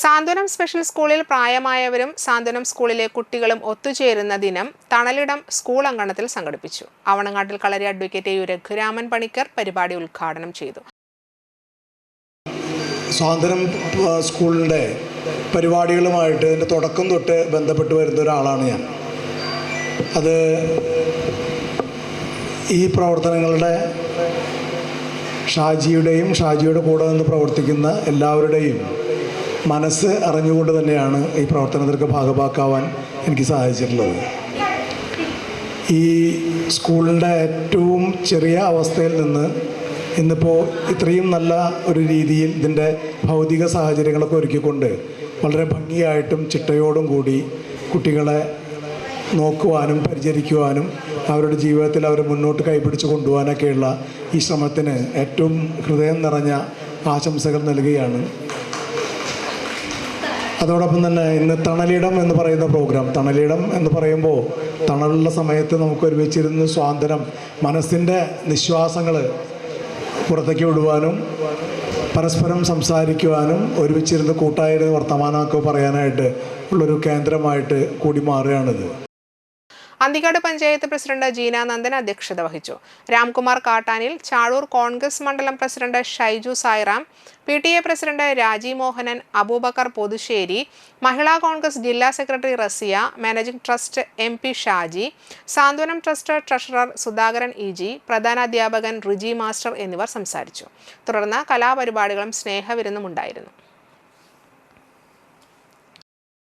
സാന്ത്വനം special സ്കൂളിൽ പ്രായമായവരും സാന്ത്വനം സ്കൂളിലെ കുട്ടികളും ഒത്തുചേരുന്ന ദിനം തണലിടം സ്കൂൾ അങ്കണത്തിൽ സംഘടിപ്പിച്ചു. അവണങ്ങാട്ടിൽ കളരി അഡ്വക്കേറ്റ് യു രഘുരാമൻ പണിക്കർ പരിപാടി ഉദ്ഘാടനം ചെയ്തു. സ്വാതന്ത്ര്യം സ്കൂളിന്റെ പരിപാടികളുമായിട്ട് ഇതിന്റെ തുടക്കം തൊട്ട് ബന്ധപ്പെട്ട് വരുന്ന ഒരാളാണ് ഞാൻ. അത് ഈ പ്രവർത്തനങ്ങളുടെ ഷാജിയുടെയും ഷാജിയുടെ കൂടെ നിന്ന് പ്രവർത്തിക്കുന്ന എല്ലാവരുടെയും മനസ്സ് അറിഞ്ഞുകൊണ്ട് തന്നെയാണ് ഈ പ്രവർത്തനത്തിലൊക്കെ ഭാഗഭാക്കാവാൻ എനിക്ക് സാധിച്ചിട്ടുള്ളത്. ഈ സ്കൂളിന്റെ ഏറ്റവും ചെറിയ അവസ്ഥയിൽ നിന്ന് ഇന്നിപ്പോൾ ഇത്രയും നല്ല ഒരു രീതിയിൽ ഇതിന്റെ ഭൗതിക സാഹചര്യങ്ങളൊക്കെ ഒരുക്കിക്കൊണ്ട് വളരെ ഭംഗിയായിട്ടും ചിട്ടയോടും കൂടി കുട്ടികളെ നോക്കുവാനും പരിചരിക്കുവാനും അവരുടെ ജീവിതത്തിൽ അവരെ മുന്നോട്ട് കൈപിടിച്ച് കൊണ്ടുപോകാനൊക്കെയുള്ള ഈ ശ്രമത്തിന് ഏറ്റവും ഹൃദയം നിറഞ്ഞ ആശംസകൾ നൽകുകയാണ്. അതോടൊപ്പം തന്നെ ഇന്ന് തണലിടം എന്ന് പറയുന്ന പ്രോഗ്രാം തണലിടം എന്ന് പറയുമ്പോൾ തണലുള്ള സമയത്ത് നമുക്ക് ഒരുമിച്ചിരുന്ന് സ്വാതന്ത്ര്യം മനസ്സിന്റെ നിശ്വാസങ്ങൾ പുറത്തേക്ക് വിടുവാനും പരസ്പരം സംസാരിക്കുവാനും ഒരുമിച്ചിരുന്ന് കൂട്ടായിരുന്ന് വർത്തമാനമൊക്കെ പറയാനായിട്ട് ഉള്ളൊരു കേന്ദ്രമായിട്ട് കൂടി മാറുകയാണിത്. അന്തിക്കാട് പഞ്ചായത്ത് പ്രസിഡന്റ് ജീന നന്ദൻ അധ്യക്ഷത വഹിച്ചു. രാംകുമാർ കാട്ടാനിൽ ചാഴൂർ കോൺഗ്രസ് മണ്ഡലം president Shaiju Sairam P T A president Raji Mohanan Abubakkar Pothusseri Mahila Congress ജില്ലാ secretary Rasiya managing trust M P Shaji Santhwanam trust treasurer Sudhakaran E G പ്രധാനാധ്യാപകൻ Riji master എന്നിവർ സംസാരിച്ചു. തുടർന്ന് കലാപരിപാടികളും സ്നേഹവിരുന്നും ഉണ്ടായിരുന്നു